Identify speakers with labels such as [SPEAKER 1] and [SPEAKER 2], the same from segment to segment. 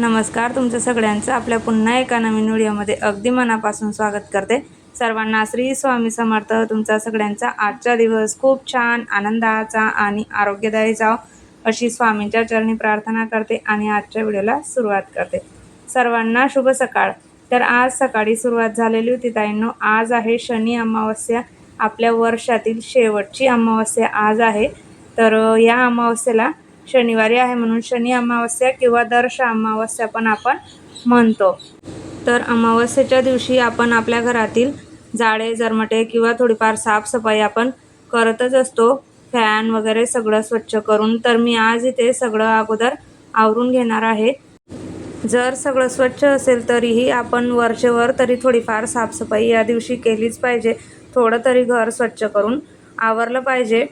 [SPEAKER 1] नमस्कार तुमचं सगळ्यांचं आपल्या पुन्हा एका नवीन व्हिडिओमध्ये अगदी मनापासून स्वागत करते. सर्वांना श्री स्वामी समर्थ. तुमचा सगळ्यांचा आजचा दिवस खूप छान आनंदाचा आणि आरोग्यदायी जाव अशी स्वामींच्या चरणी प्रार्थना करते आणि आजच्या व्हिडिओला सुरुवात करते. सर्वांना शुभ सकाळ. तर आज सकाळी सुरुवात झालेली होती ताईंनो. आज आहे शनी अमावस्या. आपल्या वर्षातील शेवटची अमावस्या आज आहे. तर या अमावस्येला शनिवारी आहे म्हणून शनी अमावस्या किंवा दर्श अमावस्या पण आपण म्हणतो. तर अमावस्येच्या दिवशी आपण आपल्या घरातील जाळे जरमटे किंवा थोडीफार साफसफाई आपण करतच असतो. फॅन वगैरे सगळं स्वच्छ करून. तर मी आज इथे सगळं अगोदर आवरून घेणार आहे. जर सगळं स्वच्छ असेल तरीही आपण वरचेवर तरी थोडीफार साफसफाई या दिवशी केलीच पाहिजे. थोडं तरी घर स्वच्छ करून आवरलं पाहिजे.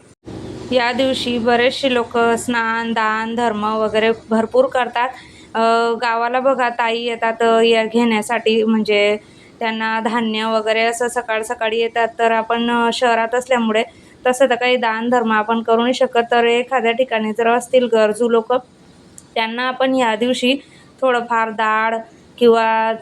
[SPEAKER 1] या दिवशी बरेचसे लोक स्नान दान धर्म वगैरे भरपूर करतात. गावाला बघा ताई येतात या घेण्यासाठी. म्हणजे त्यांना धान्य वगैरे असं सकाळ सकाळी येतात. तर आपण शहरात असल्यामुळे तसं तर काही दान धर्म आपण करू नाही शकत. तर एखाद्या ठिकाणी जर असतील गरजू लोक त्यांना आपण ह्या दिवशी थोडंफार डाळ किंवा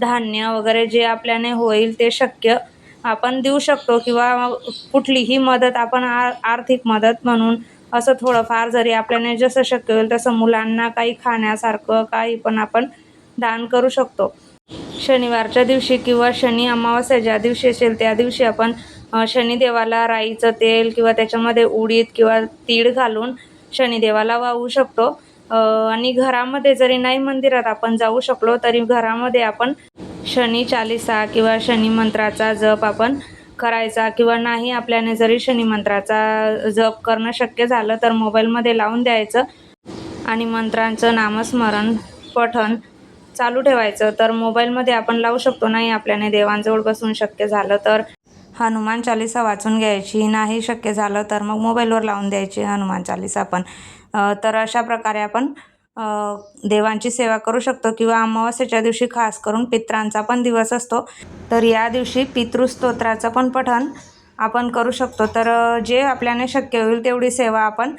[SPEAKER 1] धान्य वगैरे जे आपल्याने होईल ते शक्य आपण देऊ शकतो किंवा कुठलीही मदत आपण आ आर्थिक मदत म्हणून असं थोडंफार जरी आपल्याने जसं शक्य होईल तसं मुलांना काही खाण्यासारखं काही पण आपण दान करू शकतो. शनिवारच्या दिवशी किंवा शनी अमावस्या ज्या दिवशी असेल त्या दिवशी आपण शनिदेवाला राईचं तेल किंवा त्याच्यामध्ये उडीद किंवा तीळ घालून शनिदेवाला वाहू शकतो. आणि घरामध्ये जरी नाही मंदिरात आपण जाऊ शकलो तरी घरामध्ये आपण शनी चालिसा किंवा शनी मंत्राचा जप आपण करायचा किंवा नाही आपल्याने जरी शनी मंत्राचा जप करणं शक्य झालं तर मोबाईलमध्ये लावून द्यायचं आणि मंत्रांचं नामस्मरण पठण चालू ठेवायचं. तर मोबाईलमध्ये आपण लावू शकतो नाही आपल्याने देवांजवळ बसून शक्य झालं तर. हनुमान चालिसा वाचून घ्यायची नाही शक्य झालं तर मग मोबाईलवर लावून द्यायची हनुमान चालिसा पण. तर अशा प्रकारे आपण देवांची सेवा करू शकतो किंवा अमावास्याच्या दिवशी खास करून पित्रांचा पण दिवस असतो. तर या दिवशी पितृस्तोत्राचं पण पठण आपण करू शकतो. तर जे आपल्याने शक्य होईल तेवढी सेवा आपण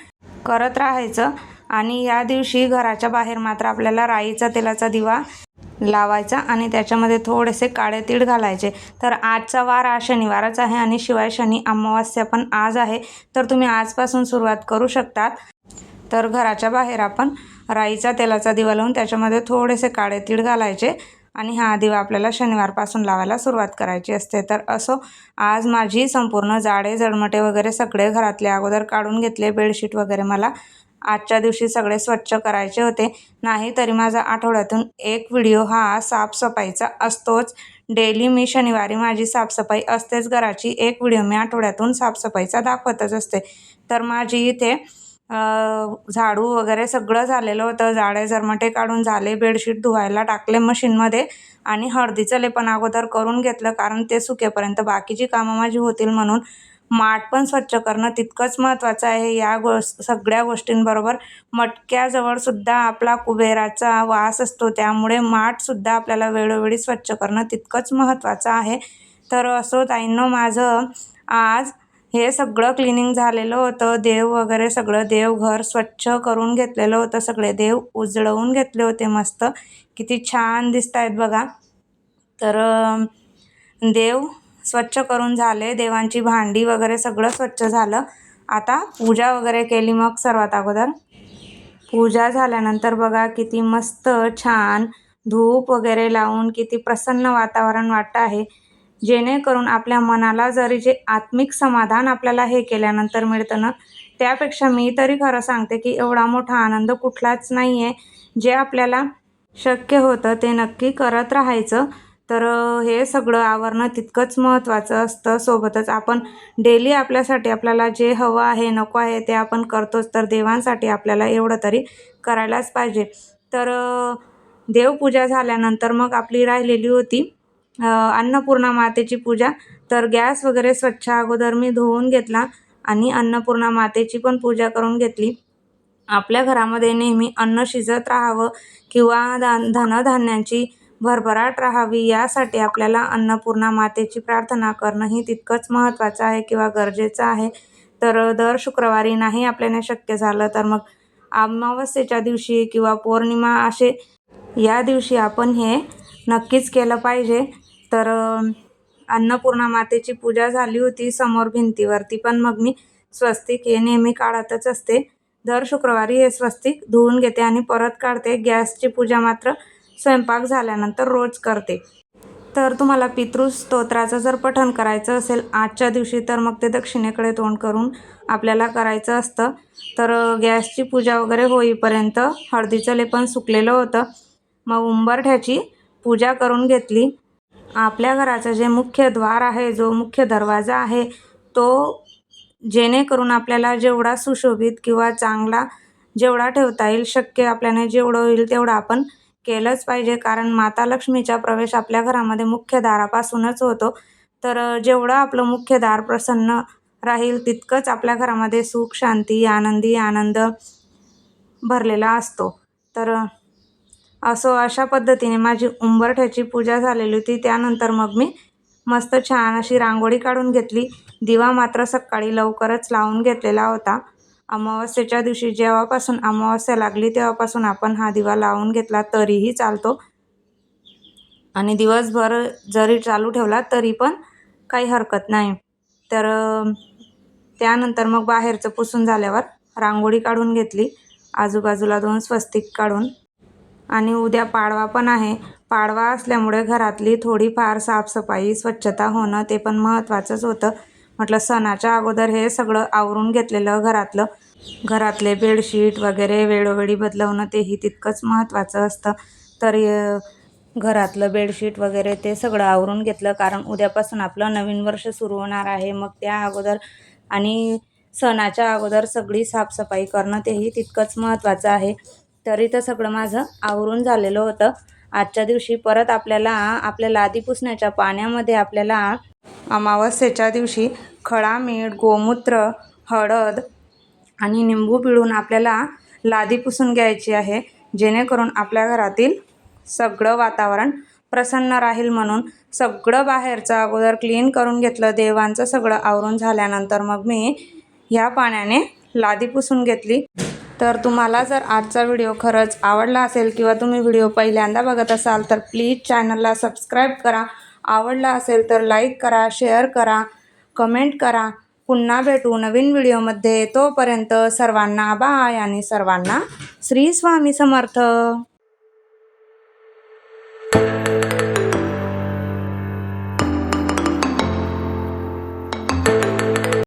[SPEAKER 1] करत राहायचं. आणि या दिवशी घराच्या बाहेर मात्र आपल्याला राईचा तेलाचा दिवा लावायचा आणि त्याच्यामध्ये थोडेसे काळे तीळ घालायचे. तर आजचा वार हा शनिवारच आहे आणि शिवाय शनी अमावास्या पण आज आहे. तर तुम्ही आजपासून सुरुवात करू शकतात. तर घराच्या बाहेर आपण राईचा तेलाचा दिवा लावून त्याच्यामध्ये थोडेसे काळे तीळ घालायचे आणि हा दिवा आपल्याला शनिवारपासून लावायला सुरुवात करायची असते. तर असो आज माझी संपूर्ण जाडे जडमटे वगैरे सगळे घरातले अगोदर काढून घेतले बेडशीट वगैरे मला आजच्या दिवशी सगळे स्वच्छ करायचे होते. नाही तरी माझा आठवड्यातून एक व्हिडिओ हा साफसफाईचा असतोच. डेली मी शनिवारी माझी साफसफाई असतेच घराची. एक व्हिडिओ मी आठवड्यातून साफसफाईचा दाखवतच असते. तर माझी इथे झाडू वगैरे सगळं झालेलं होतं. जाडे झरमटे काढून झाले बेडशीट धुवायला टाकले मशीनमध्ये आणि हळदीचं लेपन अगोदर करून घेतलं कारण ते सुकेपर्यंत बाकीची कामं माझी होतील म्हणून माठ पण स्वच्छ करणं तितकंच महत्त्वाचं आहे. या गो सगळ्या गोष्टींबरोबर मटक्याजवळसुद्धा आपला कुबेराचा वास असतो. त्यामुळे माठसुद्धा आपल्याला वेळोवेळी स्वच्छ करणं तितकंच महत्त्वाचं आहे. तर असो ताईंनो माझं आज हे सगळं क्लिनिंग झालेलं होतं. देव वगैरे सगळं देवघर स्वच्छ करून घेतलेलं होतं. सगळे देव उजळवून घेतले होते मस्त. किती छान दिसत आहेत बघा. तर देव स्वच्छ करून झाले. देवांची भांडी वगैरे सगळं स्वच्छ झालं. आता पूजा वगैरे केली मग सर्वात अगोदर. पूजा झाल्यानंतर बघा किती मस्त छान धूप वगैरे लावून किती प्रसन्न वातावरण वाटतं आहे. जेणेकरून आपल्या मनाला जरी जे आत्मिक समाधान आपल्याला हे केल्यानंतर मिळतं ना त्यापेक्षा मी तरी खरं सांगते की एवढा मोठा आनंद कुठलाच नाही आहे जे आपल्याला शक्य होतं ते नक्की करत राहायचं. तर हे सगळं आवरणं तितकंच महत्त्वाचं असतं. सोबतच आपण डेली आपल्यासाठी आपल्याला जे हवं आहे नको आहे ते आपण करतोच. तर देवांसाठी आपल्याला एवढं तरी करायलाच पाहिजे. तर देवपूजा झाल्यानंतर मग आपली राहिलेली होती. अन्नपूर्णा मातेची पूजा. तर गॅस वगैरे स्वच्छ अगोदर मी धुवून घेतला आणि अन्नपूर्णा मातेची पण पूजा करून घेतली. आपल्या घरामध्ये नेहमी अन्न शिजत राहावं किंवा धन धनधान्यांची भरभराट राहावी यासाठी आपल्याला अन्नपूर्णा मातेची प्रार्थना करणंही तितकंच महत्त्वाचं आहे किंवा गरजेचं आहे. तर दर शुक्रवारी नाही आपल्याला शक्य झालं तर मग अमावस्येच्या दिवशी किंवा पौर्णिमा असे या दिवशी आपण हे नक्कीच केलं पाहिजे. तर अन्नपूर्णा मातेची पूजा झाली होती समोर भिंतीवरती. पण मग मी स्वस्तिक हे नेहमी काढतच असते. दर शुक्रवारी हे स्वस्तिक धुवून घेते आणि परत काढते. गॅसची पूजा मात्र स्वयंपाक झाल्यानंतर रोज करते. तर तुम्हाला पितृस्तोत्राचं जर पठण करायचं असेल आजच्या दिवशी तर मग ते दक्षिणेकडे तोंड करून आपल्याला करायचं असतं. तर गॅसची पूजा वगैरे होईपर्यंत हळदीचं लेपन सुकलेलं होतं. मग उंबरठ्याची पूजा करून घेतली. आपल्या घराचं जे मुख्य द्वार आहे जो मुख्य दरवाजा आहे तो जेणेकरून आपल्याला जेवढा सुशोभित किंवा चांगला जेवढा ठेवता येईल शक्य आपल्याने जेवढं होईल तेवढं आपण केलंच पाहिजे. कारण माता लक्ष्मीचा प्रवेश आपल्या घरामध्ये मुख्य दारापासूनच होतो. तर जेवढं आपलं मुख्य दार प्रसन्न राहील तितकंच आपल्या घरामध्ये सुख शांती आनंदी आनंद भरलेला असतो. तर असो अशा पद्धतीने माझी उंबरठ्याची पूजा झालेली होती. त्यानंतर मग मी मस्त छान अशी रांगोळी काढून घेतली. दिवा मात्र सकाळी लवकरच लावून घेतलेला होता. अमावस्येच्या दिवशी जेव्हापासून अमावस्या लागली तेव्हापासून आपण हा दिवा लावून घेतला तरीही चालतो. आणि दिवसभर जरी चालू ठेवला तरी पण काही हरकत नाही. तर त्यानंतर मग बाहेरचं पुसून झाल्यावर रांगोळी काढून घेतली. आजूबाजूला दोन स्वस्तिक काढून आणि उद्या पाडवा पण आहे. पाडवा असल्यामुळे घरातली थोडीफार साफसफाई स्वच्छता होणं ते पण महत्त्वाचंच होतं. म्हटलं सणाच्या अगोदर हे सगळं आवरून घेतलेलं घरातलं. घरातले बेडशीट वगैरे वेळोवेळी बदलवणं तेही तितकंच महत्त्वाचं असतं. तर घरातलं बेडशीट वगैरे ते सगळं आवरून घेतलं कारण उद्यापासून आपलं नवीन वर्ष सुरू होणार आहे. मग त्या अगोदर आणि सणाच्या अगोदर सगळी साफसफाई करणं तेही तितकंच महत्त्वाचं आहे. तरी तर सगळं माझं आवरून झालेलं होतं. आजच्या दिवशी परत आपल्याला आपल्या लादी पुसण्याच्या पाण्यामध्ये आपल्याला अमावस्येच्या दिवशी खडा मीठ गोमूत्र हळद आणि निंबू पिळून आपल्याला लादी पुसून घ्यायची आहे. जेणेकरून आपल्या घरातील सगळं वातावरण प्रसन्न राहील म्हणून सगळं बाहेरचं अगोदर क्लीन करून घेतलं. देवांचं सगळं आवरून झाल्यानंतर मग मी ह्या पाण्याने लादी पुसून घेतली. तर तुम्हाला जर आजचा व्हिडिओ खरंच आवडला असेल किंवा तुम्ही व्हिडिओ पहिल्यांदा बघत असाल तर प्लीज चॅनलला सबस्क्राईब करा. आवडला असेल तर लाईक करा शेअर करा कमेंट करा. पुन्हा भेटू नवीन व्हिडिओमध्ये. तोपर्यंत सर्वांना बाय आणि सर्वांना श्री स्वामी समर्थ.